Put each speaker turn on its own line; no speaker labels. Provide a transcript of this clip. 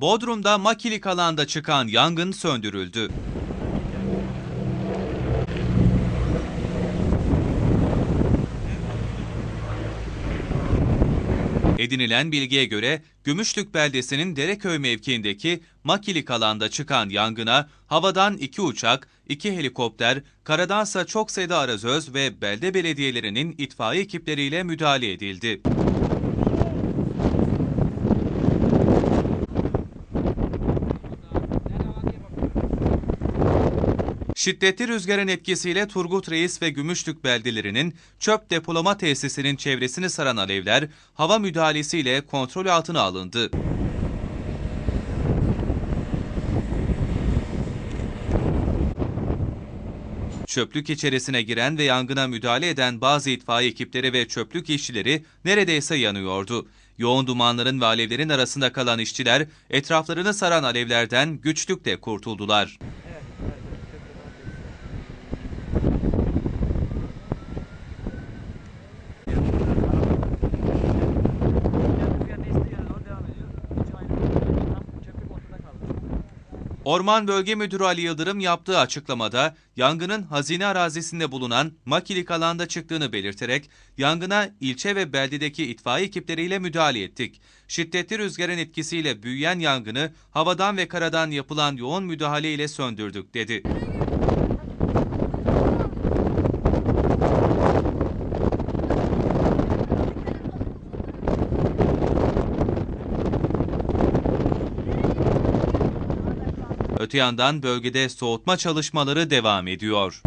Bodrum'da makilik alanda çıkan yangın söndürüldü. Edinilen bilgiye göre Gümüşlük beldesinin Dereköy mevkiindeki makilik alanda çıkan yangına havadan iki uçak, iki helikopter, karadansa çok sayıda arazöz ve belde belediyelerinin itfaiye ekipleriyle müdahale edildi. Şiddetli rüzgarın etkisiyle Turgut Reis ve Gümüşlük beldelerinin çöp depolama tesisinin çevresini saran alevler hava müdahalesiyle kontrol altına alındı. Çöplük içerisine giren ve yangına müdahale eden bazı itfaiye ekipleri ve çöplük işçileri neredeyse yanıyordu. Yoğun dumanların ve alevlerin arasında kalan işçiler etraflarını saran alevlerden güçlükle kurtuldular. Orman Bölge Müdürü Ali Yıldırım yaptığı açıklamada yangının hazine arazisinde bulunan makilik alanda çıktığını belirterek yangına ilçe ve beldedeki itfaiye ekipleriyle müdahale ettik. Şiddetli rüzgarın etkisiyle büyüyen yangını havadan ve karadan yapılan yoğun müdahale ile söndürdük dedi. Öte yandan bölgede soğutma çalışmaları devam ediyor.